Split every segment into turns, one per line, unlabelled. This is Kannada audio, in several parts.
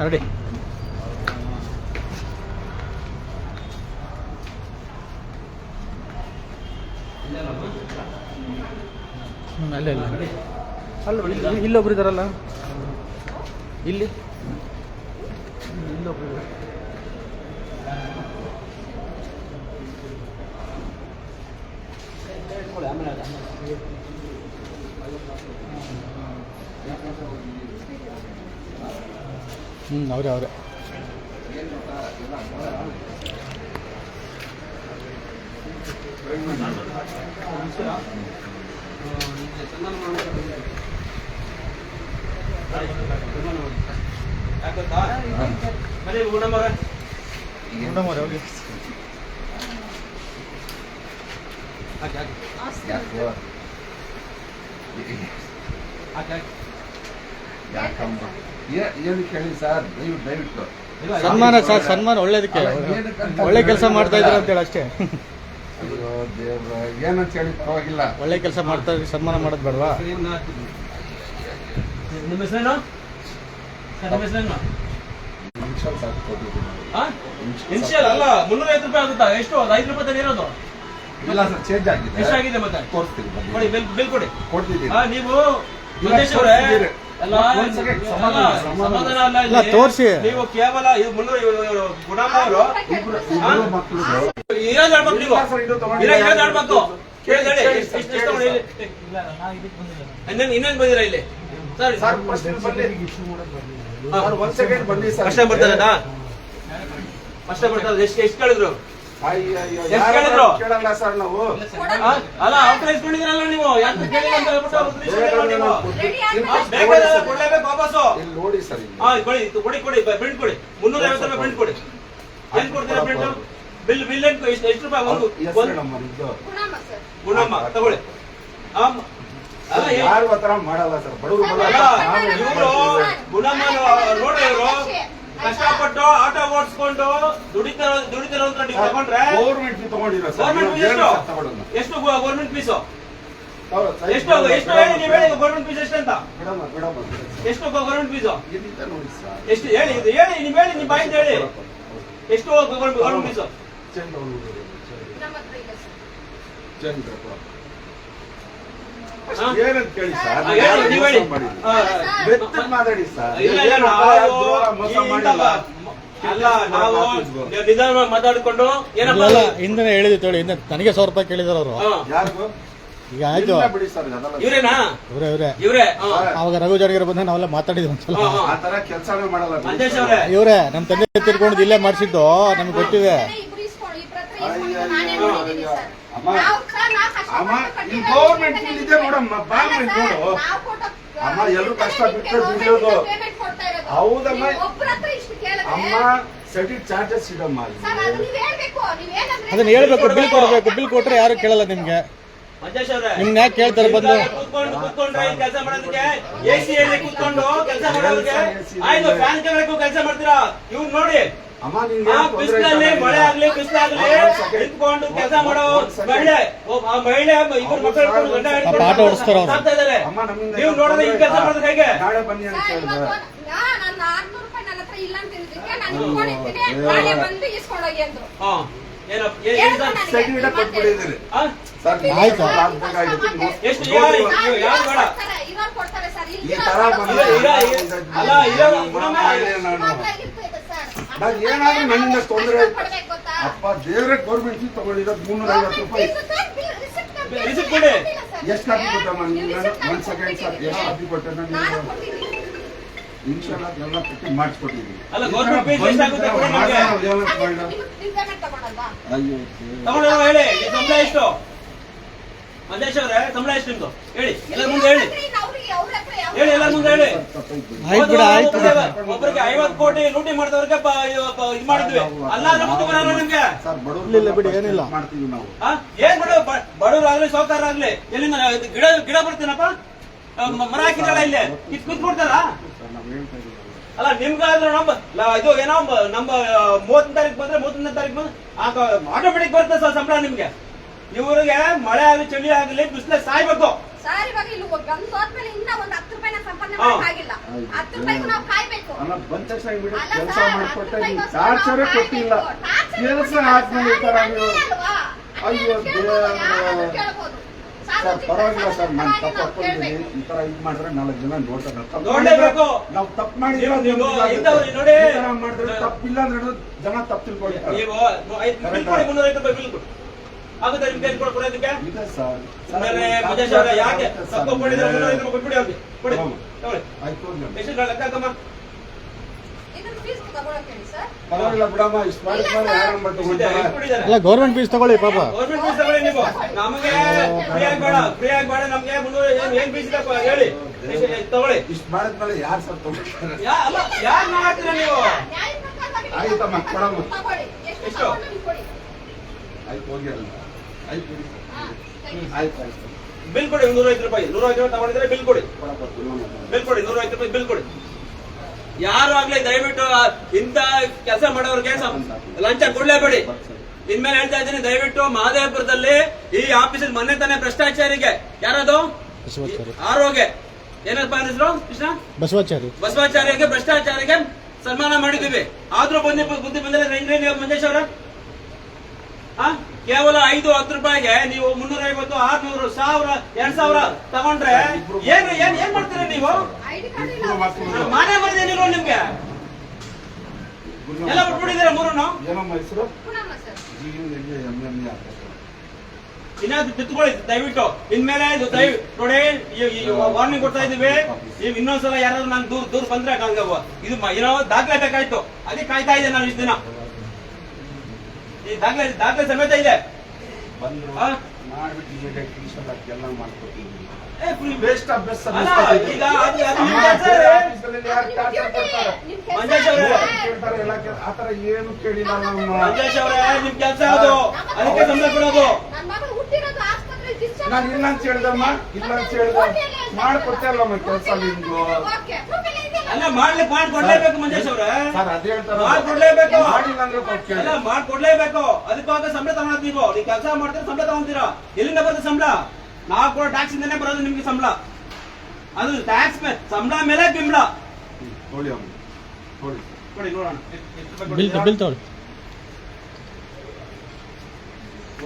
ರೆಡಿ ಹ್ಞೂ ಅಲ್ಲೇ ಇಲ್ಲ ಅಲ್ಲ ಇಲ್ಲಿ ಇಲ್ಲೊಬ್ರು ಇದ್ದಾರಲ್ಲ ಇಲ್ಲಿ. ಇಲ್ಲೊಬ್ರು ಇದ್ದಾರೆ. ಹ್ಞೂ ಅವರೇ ಅವರೇ. ಆಸ್ತಿ ಅವರೇ ಹೋಗಿ.
ಯಾಕಮ್ಮ ಏ- ಏನಕ್ಕೆ ಸರ್? ದಯವಿಟ್ಟು ದಯವಿಟ್ಟು.
ಸನ್ಮಾನ ಸರ್ ಸನ್ಮಾನ ಒಳ್ಳೇದಕ್ಕೆ ಒಳ್ಳೆ ಕೆಲಸ ಮಾಡ್ತಾ ಇದ್ರ ಅಂತೇಳಿ ಅಷ್ಟೇ.
ಅಯ್ಯೋ ದೇವ್ರ ಏನಂತ ಹೇಳಿ ಪರವಾಗಿಲ್ಲ.
ಒಳ್ಳೆ ಕೆಲಸ ಮಾಡ್ತಾ ಇದ್ರೆ ಸನ್ಮಾನ ಮಾಡೋದು ಬೇಡವಾ?
ನಿಮ್ಮ ಹೆಸರೇನು? ಸರ್, ನಿಮ್ಮ ಹೆಸರೇನು?
ಇನ್ಶೂರೆನ್ಸ್ ಸಾಕು ಕೊಟ್ಟಿದ್ದೀನಿ.
ಆ? ಇನ್ಶಿಯಲ್ ಅಲ್ಲ ಮುನ್ನೂರೈವತ್ತು ರೂಪಾಯಿ ಆಗುತ್ತಾ? ಎಷ್ಟು? ಅದು ಐದು ರೂಪಾಯಿ ತಾನೇ ಇರೋದು?
ಇಲ್ಲ ಸರ್ ಚೇಂಜ್ ಆಗಿದೆ.
ಎಷ್ಟಾಗಿದೆ ಮತ್ತೆ? ಬಿಲ್ ಬಿಲ್ ಕೊಡಿ
ಕೊಡ್ತಿದ್ದೀನಿ.
ನೀವು
ಇಲ್ಲ. ತೋರ್ಸಿ.
ನೀವು ಕೇವಲ ಇರೋದು ಹೇಳ್ಬೇಕು ನೀವು? ಇರೋದು ಹೇಳ್ಬೇಕು ಕೇಳಿ ಇನ್ನೇನು ಇನ್ನೇನು ಬಂದಿರಾ ಇಲ್ಲಿ? ಸರ್.
ಸರ್ ಫಸ್ಟ್ ಬನ್ನಿ ಸರ್ ಒಂದ್ ಸೆಕೆಂಡ್ ಬನ್ನಿ ಸರ್.
ಕಷ್ಟ ಬರ್ತಾರ ಕಷ್ಟ ಬರ್ತಾರೆ. ಎಷ್ಟು ಎಷ್ಟು ಕೇಳಿದ್ರು?
ಕೇಳಲ್ಲ ಸರ್ ನಾವು?
ಅಲ್ಲ ಅವಕಾಶ ಇಸ್ಕೊಂಡಿದ್ದೀರಲ್ಲ ನೀವು ಯಾಕೆ ಕೇಳಿಲ್ಲ ಅಂತ ಹೇಳ್ಬಿಟ್ಟು ಕೊಡ್ಲೇಬೇಕು ವಾಪಸ್ಸು
ಇಲ್ಲಿ ನೋಡಿ ಸರ್
ಕೊಡಿ ಇದು ಕೊಡಿ ಕೊಡಿ ಪ್ರಿಂಟ್ ಕೊಡಿ ಮುನ್ನೂರ ಐವತ್ತು ರೂಪಾಯಿ ಪ್ರಿಂಟ್ ಕೊಡಿ ಏನ್ ಕೊಡ್ತೀರಾ ಪ್ರಿಂಟ್ ಬಿಲ್ ಬಿಲ್ ಎಷ್ಟು ಎಷ್ಟು ರೂಪಾಯಿ ಒಂದು. ಗುಣಮ್ಮ ತಗೊಳ್ಳಿ
ಯಾರು ಆ ಥರ ಮಾಡಲ್ಲ ಸರ್ ಬಡವರು
ಗುಣಮ್ಮ ನೋಡ್ರಿ ಇವರು ಕಷ್ಟಪಟ್ಟು ಆಟೋ ಓಡಿಸ್ಕೊಂಡು ದುಡಿತಾರ ದುಡಿತಾರ ಅಂತ ನೀವು ತಗೊಂಡ್ರೆ
ಗೌರ್ಮೆಂಟ್ ತಗೊಂಡಿರೋ
ಗೌರ್ಮೆಂಟ್ ಫೀಸ್ ಎಷ್ಟು? ಎಷ್ಟು ಗೌರ್ಮೆಂಟ್ ಫೀಸು ಎಷ್ಟು ಎಷ್ಟು ಹೇಳಿ ನೀವು ಹೇಳಿ ಗೌರ್ಮೆಂಟ್ ಫೀಸ್ ಎಷ್ಟು ಅಂತ. ಎಷ್ಟು ಗೌರ್ಮೆಂಟ್ ಫೀಸು ಎಷ್ಟು ಹೇಳಿ ಇದು ಹೇಳಿ ನೀವು ಹೇಳಿ ನಿಮ್ಮ ಬಾಯಿಂದ ಹೇಳಿ. ಎಷ್ಟು ಗೌರ್ಮೆಂಟ್ ಫೀಸು
ಚಂದ ಒಂದು ಚಂದ ಕೊಡು.
ಹಾ?
ಏನಂತ ಕೇಳಿ ಸರ್?
ಆ, ಹೇಳಿ ನೀವು ಆ,
ಬೆತ್ತಗ್ ಮಾತಾಡಿ ಸರ್.
ಇಲ್ಲ ಇಲ್ಲ ನಾವು
ಮೋಸ ಮಾಡಿಲ್ಲ?
ಅಲ್ಲ ನಾವು ನಿಧಾನ ಮಾತಾಡಿಕೊಂಡು ಏನಪ್ಪ?
ಇಲ್ಲ ಹಿಂದೆ ಹೇಳಿದ್ವಿ ತೋಳಿ ಹಿಂದೆ ನನಗೆ ಸಾವಿರ ರೂಪಾಯಿ ಕೇಳಿದಾರೆ ಅವರು.
ಹಾ.
ಯಾರಿಗೂ?
ಈಗ ಆಯ್ತು.
ಇಲ್ಲ ಬಿಡಿ ಸರ್ ಅದೆಲ್ಲ
ಇವ್ರೇನಾ?
ಇವರೇ ಇವರೇ.
ಇವ್ರೇ ಹಾ.
ಅವಾಗ ರಘು ಜಾಡಗಿರ ಬಂದ ನಾವೆಲ್ಲ ಮಾತಾಡಿದ್ವಿ ಒಂದ್ಸಲ.
ಹಾ, ಹಾ.
ಆ ತರ ಕೆಲಸನೇ ಮಾಡಲ್ಲ ಬಿಡಿ
ಮಂಜೇಶ್
ಸರ್.
ಅವ್ರೆ.
ಇವರೇ ನಮ್ಮ ತಂದೆ ತಿರ್ಕೊಂಡು ಇಲ್ಲೇ ಮಾಡಿಸಿದ್ದು. ನಮ್ಗೆ ಗೊತ್ತಿದೆ.
ಅಮ್ಮ ಅಮ್ಮ ಈ ಗೌರ್ಮೆಂಟ್ ಇದೆ ನೋಡಮ್ಮ ಬಾಂಗ್ಲಿ ನೋಡು ಅಮ್ಮ ಎಲ್ಲರೂ ಕಷ್ಟ ಬಿಟ್ಟು ದುಡಿಯೋದು ಹೌದಮ್ಮ. ಅಮ್ಮ ಸೆಟಿಲ್ ಚಾರ್ಜಸ್ ಇಡಮ್ಮ.
ಅದನ್ನ ಹೇಳ್ಬೇಕು. ಬಿಲ್ ಕೊಡ್ಬೇಕು ಬಿಲ್ ಕೊಟ್ರೆ ಯಾರು ಕೇಳಲ್ಲ ನಿಮ್ಗೆ. ನಿಮ್ನ ಯಾಕೆ ಕೇಳ್ತಾರೆ ಬಂದು?
ಕೂತ್ಕೊಂಡು ಕೂತ್ಕೊಂಡ್ರೆ ಕೆಲಸ ಮಾಡೋದಕ್ಕೆ? ಎಸಿ ಎಲ್ಲಿ ಕೂತ್ಕೊಂಡು ಕೆಲಸ ಮಾಡೋದಕ್ಕೆ? ಆಯ್ತು ಫ್ಯಾನ್ ಕೆಲಸ ಮಾಡ್ತೀರಾ? ಇವ್ರು ನೋಡಿ.
ಅಮ್ಮ ನಿಂಗೆ
ಆ ಬಿಸಿಲಲ್ಲಿ ಮಳೆ ಆಗ್ಲಿ ಬಿಸಿಲಾಗ್ಲಿ ನಿಂತ್ಕೊಂಡು ಕೆಲಸ ಮಾಡೋ. ಮಹಿಳೆ ಆ ಮಹಿಳೆ ಇಬ್ಬರು ಮಕ್ಕಳು ಗಂಡ. ಸಾಕ್ತಾ ಇದಾರೆ ನೀವು ನೋಡಿದ್ರೆ ಈ ಕೆಲಸ ಮಾಡೋದು ಹೇಗೆ. ಎಷ್ಟು
ನಾನು ಏನಾದ್ರೂ ನನ್ನ ತೊಂದರೆ ಅಪ್ಪ ದೇವ್ರೆ ಗೌರ್ಮೆಂಟ್ ತಗೊಂಡಿರೋದು ಮುನ್ನೂರ ಐವತ್ತು ರೂಪಾಯಿ. ಎಷ್ಟು ಕಾಪಿ ಕೊಟ್ಟಮ್ಮ
ನೀವು
ನೀನು ಒಂದ್ ಸೆಕೆಂಡ್ ಸರ್
ಕೊಟ್ಟಿದ್ದೀನಿ.
ಏನೋ ಕಾಪಿ ಕೊಟ್ಟೆ
ನಾನು.
ಎಲ್ಲ ಕಟ್ಟಿ ಮಾಡಿಸ್ಕೊಟ್ಟಿದ್ದೀನಿ? ಅಯ್ಯೋ
ಸಂಬಳ ಎಷ್ಟು? ಮಂದೇಶ್ ಅವ್ರೆ ಸಂಬಳ ಎಷ್ಟು ನಿಮ್ದು? ಹೇಳಿ. ಎಲ್ಲರ ಮುಂದೆ ಹೇಳಿ. ಹೇಳಿ ಎಲ್ಲರ ಮುಂದೆ ಹೇಳಿ.
ಆಯ್ತು ಬಿಡ ಆಯ್ತು
ಐವತ್ತು ಕೋಟಿ ಲೂಟಿ ಮಾಡಿದವ್ರಿಗೆ ಇದು ಮಾಡಿದ್ವಿ. ಅಲ್ಲ ಮುಂದೆ ಬರಲ್ಲ ನಿಮ್ಗೆ.
ಬಿಡಿ, ಏನಿಲ್ಲ.
ಮಾಡ್ತೀವಿ ನಾವು?
ಆ? ಏನ್ ಬಿಡು ಬಡವ್ರಾಗ್ಲಿ ಎಲ್ಲಿಂದ ಇದು ಗಿಡ ಗಿಡ ಬರ್ತೀನಪ್ಪ ಮರ ಹಾಕಿದಾಳ ಇಲ್ಲಿ? ಇತ್ ಕಿತ್ ಕೊಡ್ತಾರ
ಸರ್ ನಾವು ಹೇಳ್ತಾ
ಅಲ್ಲ ನಿಮ್ಗಾದ್ರೂ ನಮ್ಮ ಇದು ಏನೋ ನಮ್ಮ ಮೂವತ್ತನೇ ತಾರೀಕು ಬಂದ್ರೆ ಮೂವತ್ತೊಂದನೇ ತಾರೀಕು ಬಂದ್ರೆ ಆಟೋಮೆಟಿಕ್ ಬರ್ತದೆ ಸರ್ ಸಂಬಳ ನಿಮ್ಗೆ. ಇವ್ರಿಗೆ ಮಳೆ ಆಗಲಿ ಚಳಿ ಆಗಲಿ ಬಿಸಿಲೇ ಸಾಯ್ಬೇಕು.
ಸರ್ ಇವಾಗ ಇಲ್ಲಿ ಗಂದು ಹೋದ್ಮೇಲೆ ಇನ್ನ ಒಂದ್ ಹತ್ತು ರೂಪಾಯಿನ ಸಂಪಾದನೆ
ಹಾ.
ಮಾಡಕ್ಕಾಗಿಲ್ಲ ಹತ್ತು ರೂಪಾಯಿಗೂ ನಾವು ಕಾಯ್ಬೇಕು.
ಅಲ್ಲ ಬಂದ ತಕ್ಷಣ ಇಮಿಡಿಯೇಟ್ ಕೆಲಸ ಮಾಡಿಕೊಟ್ಟೆ ನೀವು ಟಾರ್ಚರೇ ಕೊಟ್ಟಿಲ್ಲ. ಕೆಲಸ ಆದ್ಮೇಲೆ ಈ
ಸರ್,
ತರ ನೀವು ಅಯ್ಯೋ
ಕೇಳ್ಬೋದು.
ಸರ್ ಪರವಾಗಿಲ್ಲ ಸರ್ ನಾನು ತಪ್ಪು ಹಾಕೊಂಡಿದ್ದೀನಿ
ಕೇಳ್ಬೇಕು.
ಈ ತರ ಇದು ಮಾಡಿದ್ರೆ ನಾಲ್ಕು ಜನ ನೋಡ್ತಾರೆ.
ನೋಡ್ಲೇಬೇಕು.
ನಾವು ತಪ್ಪು ಮಾಡಿದ್ರೆ ಮಾಡಿದ್ರೆ ತಪ್ಪಿಲ್ಲ ಅಂದ್ರೆ ಜನ ತಪ್ಪು ತಿಳ್ಕೊಳ್ತಾರೆ.
ನೀವು ಆಗುತ್ತೆ ನಿಮ್ಗೆ ಏನು ಕೊಡ ಕೊಡೋದಕ್ಕೆ?
ಇದೆ ಸರ್.
ಆಮೇಲೆ ಮಜೇಶ್ ಅವರೇ ಯಾಕೆ? ತಪ್ಪು ಕೊಟ್ಟಿದ್ರೆ ಮುನ್ನೂರೈವತ್ತು ರೂಪಾಯಿ ಕೊಟ್ಬಿಡಿ ಅವ್ರಿಗೆ. ಕೊಡಿ. ತಗೊಳ್ಳಿ.
ಆಯ್ತು ಹೋಗ್ಲಿ.
ಎಷ್ಟು ಲೆಕ್ಕ ಹಾಕಮ್ಮ?
ಪರವಾಗಿಲ್ಲ ಬಿಡಮ್ಮ ಇಷ್ಟು?
ಅಲ್ಲ ಗೌರ್ಮೆಂಟ್ ಫೀಸ್ ತಗೊಳ್ಳಿ ಪಾಪ.
ಗೌರ್ಮೆಂಟ್ ಫೀಸ್ ತಗೊಳ್ಳಿ ನೀವು. ನಮಗೆ ಫ್ರೀ ಆಗಿ ಬೇಡ ಫ್ರೀ ಆಗಿ ಬೇಡ ನಮ್ಗೆ ಮುನ್ನೂರ ಏನ್ ಏನ್ ಫೀಸ್ ಇದೆ ಹೇಳಿ. ತಗೊಳ್ಳಿ.
ಇಷ್ಟು ಮಾಡಿದ್ಮೇಲೆ ಯಾರು ಸರ್ ತಗೊಳ್ತಾರೆ?
ಯಾ ಅಲ್ಲ ಯಾರು ಮಾಡ್ತೀರಾ ನೀವು?
ಆಯ್ತಮ್ಮ, ಕೊಡಮ್ಮ.
ಎಷ್ಟು.
ಆಯ್ತು ಹೋಗಿ
ಬಿಲ್ ಕೊಡಿ ನೂರೈವತ್ತು ರೂಪಾಯಿ. ನೂರೈವತ್ತು ರೂಪಾಯಿ ತಗೊಂಡಿದ್ರೆ ಬಿಲ್ ಕೊಡಿ. ಬಿಲ್ ಕೊಡಿ ನೂರೈವತ್ತು ರೂಪಾಯಿ ಬಿಲ್ ಕೊಡಿ. ಯಾರು ಆಗ್ಲಿ ದಯವಿಟ್ಟು ಇಂತ ಇಂಥ ಕೆಲಸ ಮಾಡೋರ್ಗೆ ಕೆಲಸ ಲಂಚ ಕೊಡ್ಲೇಬೇಡಿ ಇನ್ಮೇಲೆ ಹೇಳ್ತಾ ಇದ್ದೀನಿ ದಯವಿಟ್ಟು ಮಹದೇವಪುರದಲ್ಲಿ ಈ ಆಫೀಸಲ್ಲಿ ಮೊನ್ನೆ ತಾನೆ ಭ್ರಷ್ಟಾಚಾರಿಗೆ ಯಾರದು? ಆರೋಗ್ಯ ಏನಪ್ಪ ಹೆಸರು ಕೃಷ್ಣ?
ಬಸವಾಚಾರ್ಯ
ಬಸವಾಚಾರ್ಯಗೆ ಭ್ರಷ್ಟಾಚಾರಿಗೆ ಸನ್ಮಾನ ಮಾಡಿದೀವಿ ಆದ್ರೂ ಬಂದಿ ಬುದ್ಧಿ ಬಂದಿಲ್ಲ ನೀವು ಮಂಜೇಶ್ ಅವರ. ಕೇವಲ ಐದು ಹತ್ತು ರೂಪಾಯಿಗೆ ನೀವು ಮುನ್ನೂರ ಐವತ್ತು ಆರ್ನೂರು ಸಾವಿರ ಎರಡ್ ಸಾವಿರ ತಗೊಂಡ್ರೆ ಏನ್ ಏನ್ ಏನ್ ಮಾಡ್ತೀರಾ ನೀವು?
ಮಾನೇ.
ಮಾನೇ ಬರ್ದೇನಿರೋ ನಿಮ್ಗೆ. ಎಲ್ಲ ಬಿಟ್ಬಿಟ್ಟಿದ್ದೀರಾ ಮೂರನ್ನು?
ಏನಮ್ಮ ಹೆಸರು.
ಇನ್ನಾದ್ರು ತಿದ್ದುಕೊಳ್ಳಿ ದಯವಿಟ್ಟು. ಇನ್ಮೇಲೆ ಇದು ದಯ ನೋಡಿ ವಾರ್ನಿಂಗ್ ಕೊಡ್ತಾ ಇದೀವಿ ನೀವು ಇನ್ನೊಂದ್ಸಲ ಯಾರಾದ್ರೂ ನಾನು ದೂರ ದೂರ ಬಂದ್ರೆ ನಂಗೆ ಇದು ಏನೋ ದಾಖಲೆ ಬೇಕಾಯ್ತು. ಅದೇ ಕಾಯ್ತಾ ಇದ್ದೆ ನಾನು ಇಷ್ಟು ದಿನ. ದಾಖಲೆ ದಾಖಲೆ ಸಮೇತ ಇದೆ.
ಬಂದ್ರು ಎಲ್ಲ ವೇಸ್ಟ್ ಅಭ್ಯಾಸ
ಅಲ್ಲ, ಈಗ ಅದು- ಅದು ನಿಮ್ಮ ಕೆಲ್ಸ ರೀ.
ಯಾರು
ನಿಮ್
ಟಾರ್ಚರ್
duty,
ಕೊಡ್ತಾರೆ
ನಿಮ್ ಕೆಲ್ಸ
ಮಂಜೇಶ್ ಅವರೇ.
ಸರ್.
ಕೇಳ್ತಾರೆ? ಎಲ್ಲ ಕೇಳ್- ಆ ತರ ಏನು ಕೇಳಿಲ್ಲ
ಮಂಜೇಶ್ ಅವರೇ ನಿಮ್ ಕೆಲಸ ಅದು ಅದಕ್ಕೆ ಸಂಬಳ ಕೊಡೋದು
ನನ್ ಹುಟ್ಟಿರೋದು ಆಸ್ಪತ್ರೆಯಲ್ಲಿ discharge
ನಾನು ಇಲ್ಲ ಅಂತ ಹೇಳ್ದಮ್ಮ ಇಲ್ಲ ಅಂತ ಹೇಳ್ದ ಮಾಡ್ಕೊಟ್ಟೆ ಅಲ್ಲಮ್ಮ ಕೆಲಸ ನಿಮ್ದು?
ಅಲ್ಲ ಮಾಡ್ಲಿಕ್ಕೆ ಮಾಡ್ಕೊಡ್ಲೇಬೇಕು ಮಂಜೇಶ್ ಅವರೇ.
ಸರ್ ಅದೇ ಹೇಳ್ತಾರೆ
ಮಾಡ್ಕೊಡ್ಲೇಬೇಕು. ಅಲ್ಲ ಮಾಡ್ಕೊಡ್ಲೇಬೇಕು. ಅದಕ್ಕಾಗ ಸಂಬಳ ತಗೊಂಡ್ ನೀವು. ನೀವು ಕೆಲಸ ಮಾಡ್ತೀರಾ ಸಂಬಳ ತಗೊಂತೀರಾ? ಎಲ್ಲಿಂದ ಬರುತ್ತೆ ಸಂಬಳ? ನಾವು ಕೂಡ ಟ್ಯಾಕ್ಸ್ ಇಂದನೇ ಬರೋದು ನಿಮ್ಗೆ ಸಂಬಳ. ಅದು ಟ್ಯಾಕ್ಸ್ ಮೇಲೆ ಸಂಬಳ ಮೇಲೆ ಬಿಂಬಳ.
ನೋಡಿ
ನೋಡೋಣ ಎಷ್ಟ್- ಎಷ್ಟ್ ರೂಪಾಯಿ
ಬಿಲ್
ಕೊಡ್ತೀರಾ?
ಬಿಲ್ ತಗೊಳ್ಳಿ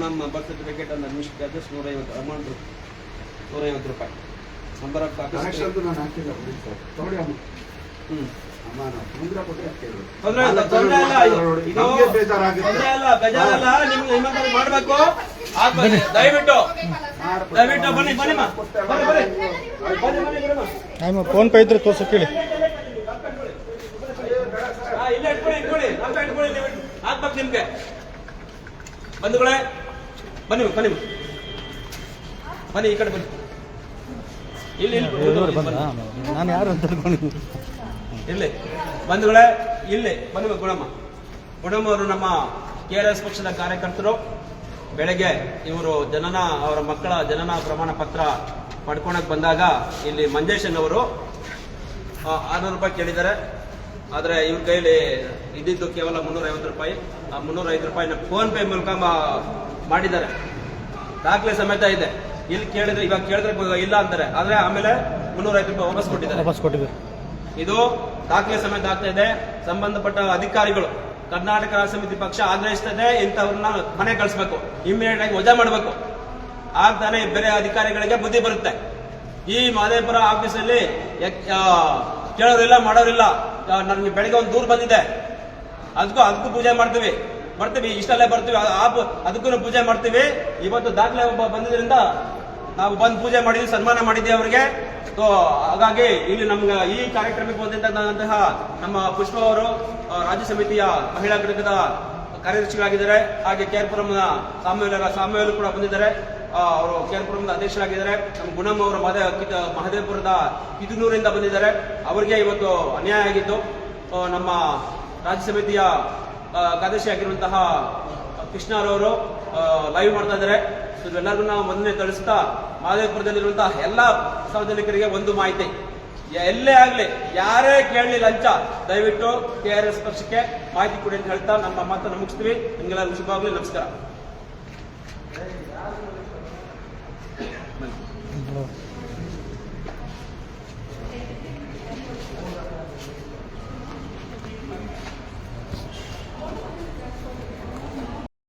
ನಮ್ಮ ಬರ್ತ್ ಸರ್ಟಿಫಿಕೇಟ್ ಅಂದ್ರೆ ಅಡ್ಮಿಷನ್ ಚಾರ್ಜಸ್ ನೂರೈವತ್ತು ಅಮೌಂಟ್ ನೂರೈವತ್ತು ರೂಪಾಯಿ. ನಂಬರ್ ಆಫ್ ಕಾಪೀಸ್ ಮಾಡ್ಬೇಕು. ದಯವಿಟ್ಟು. ದಯವಿಟ್ಟು ಬನ್ನಿ ಬನ್ನಿ ಮಾ.
ಕೊಟ್ಟೆ ಅಲ್ಲ.
ಬನ್ನಿ. ಬನ್ನಿ ಬನ್ನಿ ಬನ್ನಿ ಬಿಡಮ್ಮ.
ಆಯ್ಮ ಫೋನ್ ಪೇ ಇದ್ರೆ ತೋರ್ಸಕ್ ಹೇಳಿ
ಹಾಕ್ಬೇಕು ನಿಮ್ಗೆ. ಬಂಧುಗಳೇ ಬನ್ನಿ ಬನ್ನಿ ಬನ್ನಿ ಈ ಕಡೆ ಬನ್ನಿ. ಇಲ್ಲಿ.
ನಾನು ಯಾರು ಅಂತ
ಇಲ್ಲಿ. ಬಂಧುಗಳೇ, ಇಲ್ಲಿ ಬನ್ನಿ ಗುಣಮ್ಮ ಗುಣಮ್ಮ ಅವರು ನಮ್ಮ ಕೆ ಆರ್ ಎಸ್ ಪಕ್ಷದ ಕಾರ್ಯಕರ್ತರು. ಬೆಳಗ್ಗೆ ಇವರು ಜನನ, ಅವರ ಮಕ್ಕಳ ಜನನ ಪ್ರಮಾಣ ಪತ್ರ ಪಡ್ಕೊಳಕ್ ಬಂದಾಗ ಇಲ್ಲಿ ಮಂಜೇಶನ್ ಅವರು ಆರ್ನೂರು ರೂಪಾಯಿ ಕೇಳಿದ್ದಾರೆ. ಆದರೆ ಇವ್ರ ಕೈಲಿ ಇದ್ದಿದ್ದು ಕೇವಲ ಮುನ್ನೂರ ಐವತ್ತು ರೂಪಾಯಿ. ಆ ಮುನ್ನೂರ ಐದು ರೂಪಾಯಿನ ಫೋನ್ ಪೇ ಮೂಲಕ ಮಾಡಿದ್ದಾರೆ. ದಾಖಲೆ ಸಮೇತ ಇದೆ. ಇಲ್ಲಿ ಕೇಳಿದ್ರೆ, ಇವಾಗ ಕೇಳಿದ್ರೆ ಇಲ್ಲ ಅಂತಾರೆ. ಆದರೆ ಆಮೇಲೆ ಮುನ್ನೂರ ಐದು ರೂಪಾಯಿ ವಾಪಸ್ ಕೊಟ್ಟಿದ್ದಾರೆ.
ವಾಪಸ್ ಕೊಟ್ಟಿದ್ದೀರಿ.
ಇದು ದಾಖಲೆ ಸಮೇತ ಆಗ್ತಾ ಇದೆ. ಸಂಬಂಧಪಟ್ಟ ಅಧಿಕಾರಿಗಳು ಕರ್ನಾಟಕ ಸಮಿತಿ ಪಕ್ಷ ಆಗ್ರಹಿಸ್ತದೆ, ಇಂಥವ್ರನ್ನ ಮನೆ ಕಳಿಸ್ಬೇಕು ಇಮಿಡಿಯೇಟ್ ಆಗಿ ವಜಾ ಮಾಡಬೇಕು. ಆಗ್ತಾನೆ ಬೇರೆ ಅಧಿಕಾರಿಗಳಿಗೆ ಬುದ್ಧಿ ಬರುತ್ತೆ. ಈ ಮಾದೇಪುರ ಆಫೀಸಲ್ಲಿ ಕೇಳೋರಿಲ್ಲ, ಮಾಡೋರಿಲ್ಲ. ನನಗೆ ಬೆಳಿಗ್ಗೆ ಒಂದು ದೂರ ಬಂದಿದೆ. ಅದಕ್ಕೂ ಅದಕ್ಕೂ ಪೂಜೆ ಮಾಡ್ತೀವಿ. ಬರ್ತೀವಿ, ಇಷ್ಟಲ್ಲೇ ಬರ್ತೀವಿ. ಅದಕ್ಕೂ ಪೂಜೆ ಮಾಡ್ತೀವಿ. ಇವತ್ತು ದಾಖಲೆ ಒಬ್ಬ ಬಂದಿದ್ರಿಂದ ನಾವು ಬಂದು ಪೂಜೆ ಮಾಡಿದ್ವಿ, ಸನ್ಮಾನ ಮಾಡಿದ್ವಿ ಅವರಿಗೆ. ಸೊ ಹಾಗಾಗಿ ಇಲ್ಲಿ ನಮ್ಗೆ ಈ ಕಾರ್ಯಕ್ರಮಕ್ಕೆ ಬಂದಂತಹ ನಮ್ಮ ಪುಷ್ಪ ಅವರು ರಾಜ್ಯ ಸಮಿತಿಯ ಮಹಿಳಾ ಘಟಕದ ಕಾರ್ಯದರ್ಶಿಗಳಾಗಿದ್ದಾರೆ. ಹಾಗೆ ಕೇರ್ಪುರಂನ ಸಾಮ್ಯಲ ಸಾಮ್ಯಲು ಕೂಡ ಬಂದಿದ್ದಾರೆ. ಅವರು ಕೇರ್ಪುರಂನ ಅಧ್ಯಕ್ಷರಾಗಿದ್ದಾರೆ. ನಮ್ಮ ಗುಣಮ್ಮ ಅವರು ಮಹದೇ, ಮಹದೇವಪುರದ ಕಿದುನೂರಿಂದ ಬಂದಿದ್ದಾರೆ. ಅವರಿಗೆ ಇವತ್ತು ಅನ್ಯಾಯ ಆಗಿತ್ತು ನಮ್ಮ ರಾಜ್ಯ ಸಮಿತಿಯ ಕಾರ್ಯದರ್ಶಿ ಆಗಿರುವಂತಹ ಕೃಷ್ಣರವರು ಲೈವ್ ಮಾಡ್ತಾ ಇದ್ದಾರೆ. ಎಲ್ಲರಿಗೂ ನಾವು ಮೊನ್ನೆ ತಿಳಿಸ್ತಾ ಮಹದೇವಪುರದಲ್ಲಿರುವಂತಹ ಎಲ್ಲ ಸಾರ್ವಜನಿಕರಿಗೆ ಒಂದು ಮಾಹಿತಿ. ಎಲ್ಲೇ ಆಗಲಿ, ಯಾರೇ ಕೇಳಲಿ ಲಂಚ, ದಯವಿಟ್ಟು ಕೆ ಆರ್ ಎಸ್ ಪಕ್ಷಕ್ಕೆ ಮಾಹಿತಿ ಕೊಡಿ ಅಂತ ಹೇಳ್ತಾ ನಮ್ಮ ಮಾತನ್ನು ಮುಗಿಸ್ತೀವಿ. ನಿಮಗೆಲ್ಲ ಶುಭವಾಗಲಿ, ನಮಸ್ಕಾರ.